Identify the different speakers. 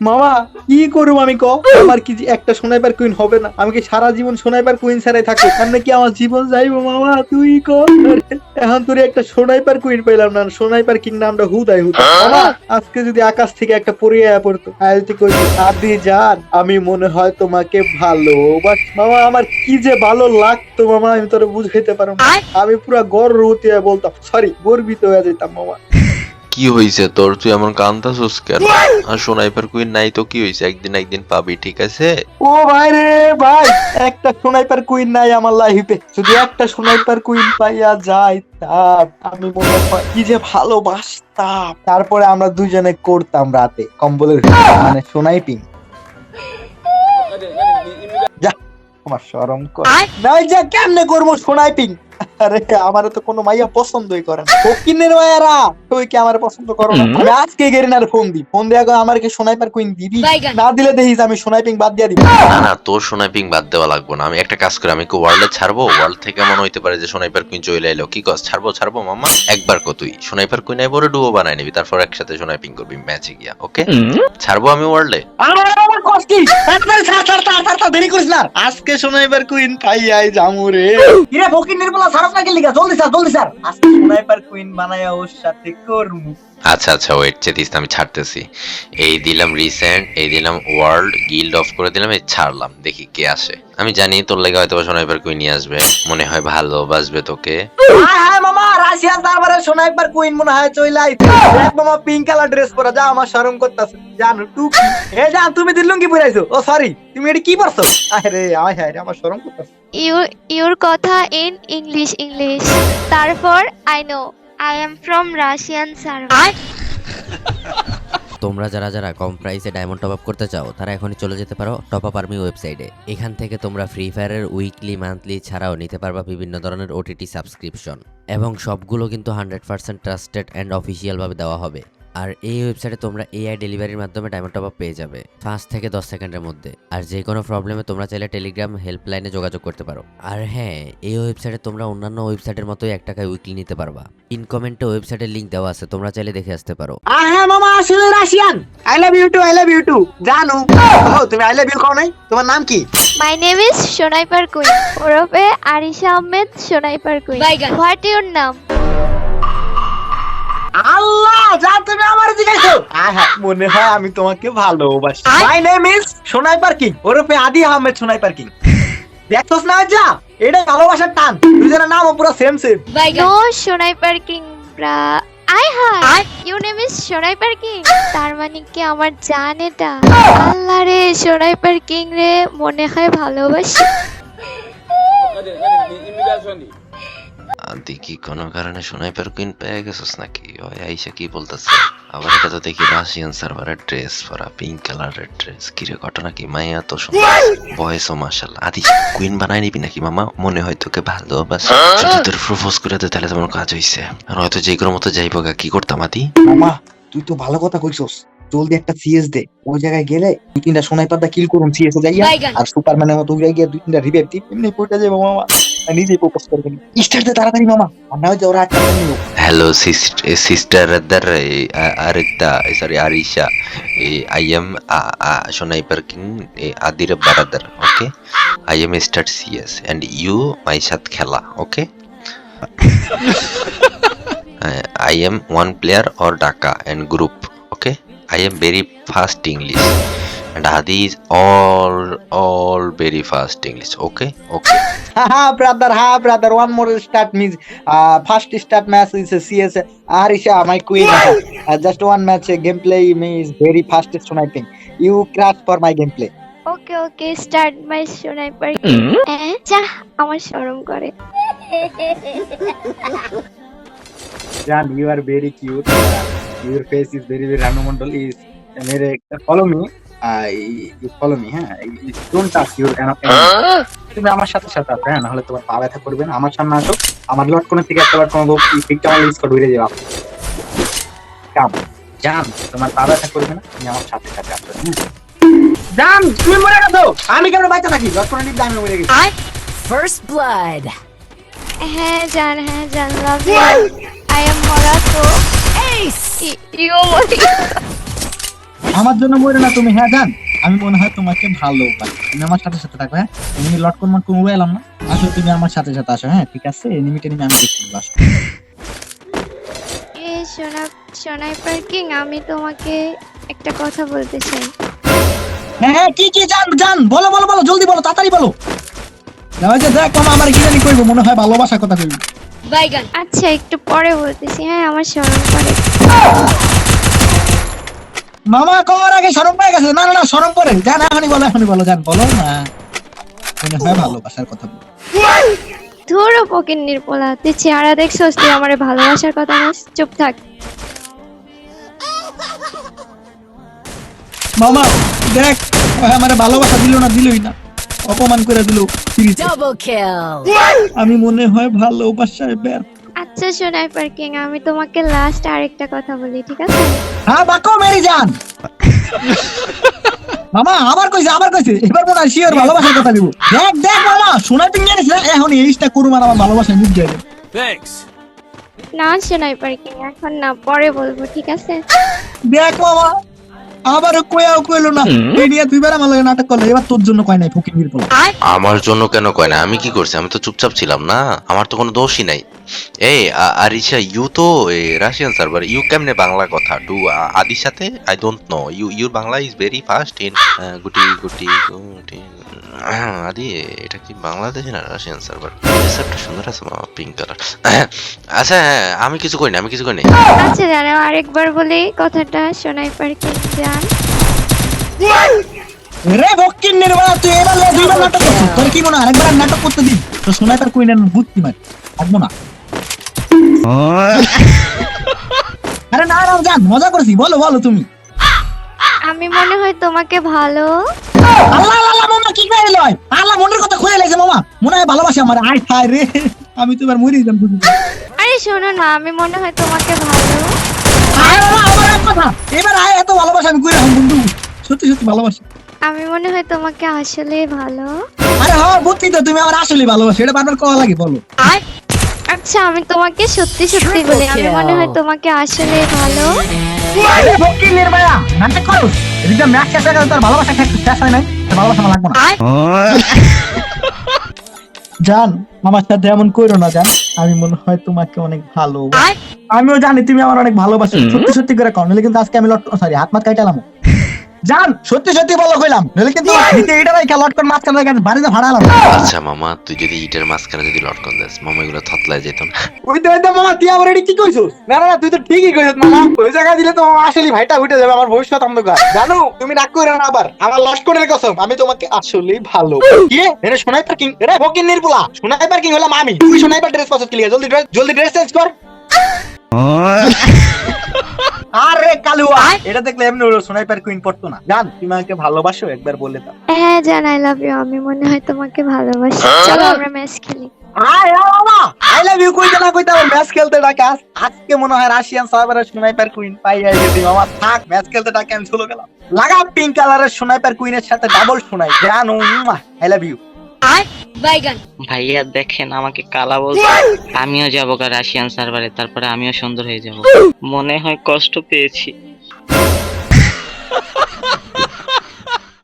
Speaker 1: মামা কি করব আমি ক? আমার কি একটা সোনাইবার কুইন হবে না। আমি কি সারা জীবন সোনাইবার কুইন ছাড়াই থাকব? সামনে কি আমার জীবন যাইবো মামা? তুই ক? এখন তোর একটা সোনাইবার কুইন পেলাম না সোনাইবার কিং নামটা হুদাই হুদা মামা আজকে যদি আকাশ থেকে একটা পরিয়ে পড়তো আয়তি কই আদি যান আমি মনে হয় তোমাকে ভালো বাট মামা আমার কি যে ভালো লাগতো মামা আমি তোর বুঝাইতে পারব না। আমি পুরা গর্ববতী হয়ে বলতাম সরি গর্বিত হয়ে যেতাম মামা।
Speaker 2: কি হইছে তোর? তুই এমন কান্দাছস কেন? আর সোনাইপার কুইন নাই তো কি হইছে? একদিন একদিন পাবি ঠিক আছে?
Speaker 1: ও ভাই রে ভাই একটা সোনাইপার কুইন নাই আমার লাইফে যদি একটা সোনাইপার কুইন পাইয়া যায় তা আমি মনে হয় কি যে ভালোবাসতাম। তারপরে আমরা দুজনে করতাম রাতে কম্বলের মানে সোনাইপিং যা আমার শরম কর। নাই যা কেমনে করব সোনাইপিং আরে আমার তো কোনো মাইয়া পছন্দই করে না। ফকিনের মায়ারা তুই কি আমার পছন্দ করো না? আমি আজকে গেরিনার ফোন দি ফোন দিয়ে আগে আমার কি সোনাইপার কুইন দিবি? না দিলে দেখিস আমি সোনাইপিং বাদ দিয়ে দিবি।
Speaker 2: না না তোর সোনাইপিং বাদ দেওয়া লাগবো না। আমি একটা কাজ করে আমি কি ওয়ার্ল্ডে ছাড়বো? ওয়ার্ল্ড থেকে মনে হইতে পারে যে সোনাইপার কুইন চলে এলো। কি কস ছাড়বো ছাড়বো মামা একবার কো তুই। সোনাইপার কুইন আইবরে ডুবো বানাই নিবি। তারপর একসাথে সোনাইপিং করবি ম্যাচে গিয়া ওকে? ছাড়বো আমি ওয়ার্ল্ডে?
Speaker 1: আজকে সোনাইপার কুইন পাইয়াই জামু রে। কিরে ফকিনের বলা না গেলি জলদি স্যার জলদি স্যার। সোনাইপার কুইন বানায়া ওর সাথে করমু।
Speaker 2: আচ্ছা আচ্ছা ওয়েট চেতিস আমি ছাড়তেছি। এই দিলাম রিসেন্ট এই দিলাম ওয়ার্ল্ড গিল্ড অফ করে দিলাম এই ছাড়লাম দেখি কে আসে। আমি জানি তোর লেগে হয়তো সোনাইপার কুইন নিয়ে আসবে মনে হয় ভালো বাসবে তোকে।
Speaker 1: হায় হায় মামা রাশিয়ান দরবারে সোনাইপার কুইন মনে হয় চইলা আইছে। দেখ মামা পিঙ্ক কালার ড্রেস পরা যা আমার শরম করতাছে। জানো টুকি। এ জান তুমি কি পরাইছো ও সরি তুমি এটা কি পরছো? আরে আয় হায় আমার শরম করতাছে।
Speaker 3: ইউর ইউর কথা ইন ইংলিশ ইংলিশ তারপর I know I am from Russian server
Speaker 4: তোমরা যারা যারা কম প্রাইসে ডায়মন্ড টপ আপ করতে চাও তারা এখনই চলে যেতে পারো টপ আপ আর্মি ওয়েবসাইটে এখান থেকে তোমরা ফ্রি ফায়ারের উইকলি মান্থলি ছাড়াও নিতে পারবা বিভিন্ন ধরনের ওটিটি সাবস্ক্রিপশন এবং সবগুলো কিন্তু হান্ড্রেড পার্সেন্ট ট্রাস্টেড অ্যান্ড অফিসিয়ালভাবে দেওয়া হবে। আর এই ওয়েবসাইটে তোমরা এআই ডেলিভারির মাধ্যমে ডায়মন্ড টপ আপ পেয়ে যাবে পাঁচ থেকে দশ সেকেন্ডের মধ্যে। আর যে কোনো প্রবলেমে তোমরা চাইলে টেলিগ্রাম হেল্পলাইনে যোগাযোগ করতে পারো। আর হ্যাঁ এই ওয়েবসাইটে তোমরা অন্যান্য ওয়েবসাইটের মতোই এক টাকায় উইকলি নিতে পারবা। ইন কমেন্টে ওয়েবসাইটের লিঙ্ক দেওয়া আছে তোমরা চাইলে দেখে আসতে পারো।
Speaker 1: আ হ্যাঁ মামা আসলে Russian. I love you too I love you too জানো। তুমি আই লাভ ইউ কও নাই? তোমার নাম কি?
Speaker 3: My name is sniper queen ওরফে Arisha Ahmed sniper queen what your নাম
Speaker 1: আল্লাহ যা তুমি আমার জিজ্ঞাসা মনে হয় আমি তোমাকে ভালোবাসি। My name is sniper king ওরফে আদি আহমেদ সোনাইপার কিং। দেখছস না যা এটা ভালোবাসার টান দুজনের নাম পুরো same same
Speaker 3: no sniper king bro I hi you name is sniper king? তার মানে কি আমার জান এটা? আল্লাহ রে সোনাইপার কিং রে মনে হয় ভালোবাসি।
Speaker 2: কি কোনো কারণে সোনাইপার কুইন পেয়ে গেছিস নাকি? ওই আইসা কি বলতেছে? আবার এটা তো দেখি রাশিয়ান সার্ভারের ড্রেস পরা পিঙ্ক কালারের ড্রেস কিরে ঘটনা কি? মাইয়া তো সুন্দর ও মাশাল্লাহ আদি কুইন বানাই নিবি নাকি মামা? মনে হয় তোকে ভালো ভালোবাসে। যদি তোর প্রপোজ করে দে, তাহলে তোমার কাজ হইছে। আর হয়তো যে কোনো মতো যাইব গা, কি করতাম আদি?
Speaker 1: মামা, তুই তো ভালো কথা কইছস। জলদি একটা সিএস দে। ওই জায়গায় গেলে দুই তিনটা সোনাইপারটা কিল করুন সিএস এ যাইয়া আর সুপারম্যানের মতো উড়ে গিয়ে দুই তিনটা রিভাইভ দিই এমনি পড়ে যাব মামা। নিজেই প্রপোজ করবেন স্টার্ট দে তাড়াতাড়ি মামা। আর না হয়তো ওরা আটকা নিও
Speaker 2: হ্যালো সিস্টার আরেকটা sorry Arisha. I am sniper king আদির বারাদার okay I am start CS and you my সাথ খেলা okay I am one player or ডাকা and group okay I am very fast English and Adi is all all very fast English. Okay, okay.
Speaker 1: Ha brother, ha brother. One more start means uh, first start match is a CS. Arisha, my queen. Uh, just one match uh, gameplay means very fast sniping. You crash for my gameplay.
Speaker 3: Okay okay start my sniper যা আমার শরম করে
Speaker 1: Jan, you are very cute. Your face is very very Ranu Mondal is. Mere, follow me. Uh, you follow me, হ্যাঁ You don't touch your. তুমি আমার সাথে সাথে আসো হ্যাঁ? নাহলে তোমার পা ব্যথা করবে না। আমার সামনে আসো। আমার লট কোন থেকে একটা লট কোন পিকটা আমার লিস্ট করে উড়ে যাবে। কাম জান তোমার পা ব্যথা করবে না। তুমি আমার সাথে সাথে আসো হ্যাঁ? জান তুমি মরে গেছো! আমি কেমন বাইতে থাকি লট কোন লিপ আমি মরে গেছি।
Speaker 5: First blood.
Speaker 3: হ্যাঁ জান হ্যাঁ জান লাভ ইউ আই এম মরা তো
Speaker 1: আমার জন্য মরে না তুমি হ্যাঁ জান। আমি মনে হয় তোমাকে ভালো পাই তুমি আমার সাথে সাথে থাকবে হ্যাঁ? তুমি লটকন মাটকন উড়ে এলাম না। আসো তুমি আমার সাথে সাথে আসো হ্যাঁ ঠিক আছে? এনিমি টেনিমি আমি দেখতে আসো।
Speaker 3: এ সোনা সোনাই পার্কিং আমি তোমাকে একটা কথা বলতে চাই।
Speaker 1: হ্যাঁ হ্যাঁ কি কি জান জান বলো বলো বলো জলদি বলো তাড়াতাড়ি বলো। দেখ যে দেখ মামা আমার কি জানি কইবো মনে হয় ভালোবাসার কথা কইবো।
Speaker 3: আচ্ছা একটু পরে বলতেছি হ্যাঁ আমার শরম করে
Speaker 1: মামা কবার আগে সরম পেয়ে গেছে। না না না সরম পরে জান এখনই বলো এখনই বলো জান বলো। না মনে হয় ভালোবাসার কথা বলো।
Speaker 3: ধরো পকেট নির্পলা তুই চেহারা দেখছস তুই আমার ভালোবাসার কথা বলছ চুপ থাক।
Speaker 1: মামা দেখ আমার ভালোবাসা দিল না দিলই না। অপমান করে দিল ফ্রিতে।
Speaker 5: Double kill.
Speaker 1: আমি মনে হয় ভালোবাসায় ব্যর্থ।
Speaker 3: আচ্ছা সোনাই পার্কিং আমি তোমাকে লাস্ট আরেকটা কথা বলি ঠিক আছে?
Speaker 1: হ্যাঁ বাকো মেরি জান। মামা আবার কইছে আবার কইছে। এবার মনে হয় শিওর ভালোবাসার কথা দিব। দেখ দেখ মামা শোনা তুমি জানিস না? এখন এইটা করুম আর আমার ভালোবাসায় মুখ যায়।
Speaker 3: না সোনাই পার্কিং এখন না পরে বলব ঠিক আছে?
Speaker 1: দেখ মামা আবার কয়াও কইলো না। এই নিয়ে দুইবার আমার লগে নাটক করল এবার তোর জন্য কয় নাই ফকির
Speaker 2: আমার জন্য কেন কয় না আমি কি করছি? আমি তো চুপচাপ ছিলাম না। আমার তো কোনো দোষই নাই। এই আরিশা ইউ তো রাশিয়ান সার্ভার ইউ কেমনে বাংলা কথা? টু আদির সাথে? I don't know you your Bangla is very fast in গুটি গুটি গুটি আদি এটা কি বাংলাদেশ না রাশিয়ান সার্ভার সার্ভারটা সুন্দর আছে মামা পিঙ্ক কালার আচ্ছা হ্যাঁ, আমি কিছু করিনি আমি কিছু করিনি
Speaker 3: আচ্ছা জানো আরেকবার বলি কথাটা সোনাই পার্কিং যান
Speaker 1: রে ফকির নির্বাচন তুই এবার দুইবার নাটক করছিস। তোর কি মনে হয়? আরেকবার নাটক করতে দিই তো শোনাই তার কই না বুঝতি মার। থাকব না। আরে না না জান মজা করছি। বলো বলো তুমি।
Speaker 3: আমি মনে হয় তোমাকে ভালো।
Speaker 1: আল্লাহ আল্লাহ মামা কি করে লয়? আল্লাহ মনের কথা খুলে লাগছে মামা। মনে হয় ভালোবাসে আমার। আয় হায় রে। আমি তো এবার মরে বুঝি
Speaker 3: আরে শোনো না আমি মনে হয় তোমাকে ভালো।
Speaker 1: আয় মামা আমার এক কথা। এবার আয় এত ভালোবাসা আমি কইরা বন্ধু। সত্যি সত্যি ভালোবাসি।
Speaker 3: আমি মনে হয় তোমাকে আসলে ভালো।
Speaker 1: আরে হ্যাঁ বুঝছি তো তুমি আমার আসলে ভালোবাসি। এটা বারবার কওয়া লাগে বলো।
Speaker 3: আচ্ছা আমি তোমাকে সত্যি সত্যি বলি আমি মনে হয় তোমাকে আসলে ভালো
Speaker 1: করো। জান আমার সাথে এমন কইরো না জান। আমি মনে হয় তোমাকে অনেক ভালো আমিও জানি তুমি আমার অনেক ভালোবাসো। সত্যি সত্যি করে নাহলে কিন্তু আজকে আমি লট সরি হাত মাত কাইটালাম জান সত্যি সত্যি বলো কইলাম। নাহলে কিন্তু ভিতে এটা রাইখা লট করে মাঝখানে রেখে বাড়িতে ভাড়ালাম
Speaker 2: আচ্ছা মামা তুই যদি ইটের মাঝখানে যদি লটকন দেস মামা এগুলো থতলায় যেত না।
Speaker 1: ওইতে ওইতে মামা তুই আবার এটি কি কইছস? না না না, তুই তো ঠিকই কইছস মামা। ওই জায়গা দিলে তো মামা আসলে ভাইটা উঠে যাবে আমার ভবিষ্যৎ অন্ধকার। জানো তুমি রাগ কইরা না আবার। আমার লস্ট করে কসম আমি তোমাকে আসলেই ভালো কি রে? এনে সোনাই পার্কিং রে ফকির নির্বলা সোনাই পার্কিং হলাম আমি। তুই সোনাই পার ড্রেস পছন্দ ক্লিয়ার জলদি ড্রেস জলদি ড্রেস চেঞ্জ কর। আরে কালুয়া এটা দেখলে এমনি হলো সোনাই পার কুইন পড়তো না। জান তুমি আমাকে ভালোবাসো একবার বলে দাও।
Speaker 3: হ্যাঁ জান আই লাভ ইউ আমি মনে হয় তোমাকে ভালোবাসি। চলো আমরা ম্যাচ খেলি।
Speaker 1: আয় আয় বাবা! আই লাভ ইউ কইতে না কইতে ম্যাচ খেলতে ডাকে আজ। আজকে মনে হয় রাশিয়ান সার্ভারের স্নাইপার কুইন পাই গেছি মামা থাক ম্যাচ খেলতে ডাকে আমি চলে গেলাম। লাগা পিঙ্ক কালারের স্নাইপার কুইনের সাথে ডাবল শোনাই। জানো আই লাভ ইউ
Speaker 6: ভাইয়া দেখেন আমাকে কালা বলছে। আমিও যাব রাশিয়ান সার্ভারে তারপরে আমিও সুন্দর হয়ে যাব। মনে হয় কষ্ট পেয়েছি।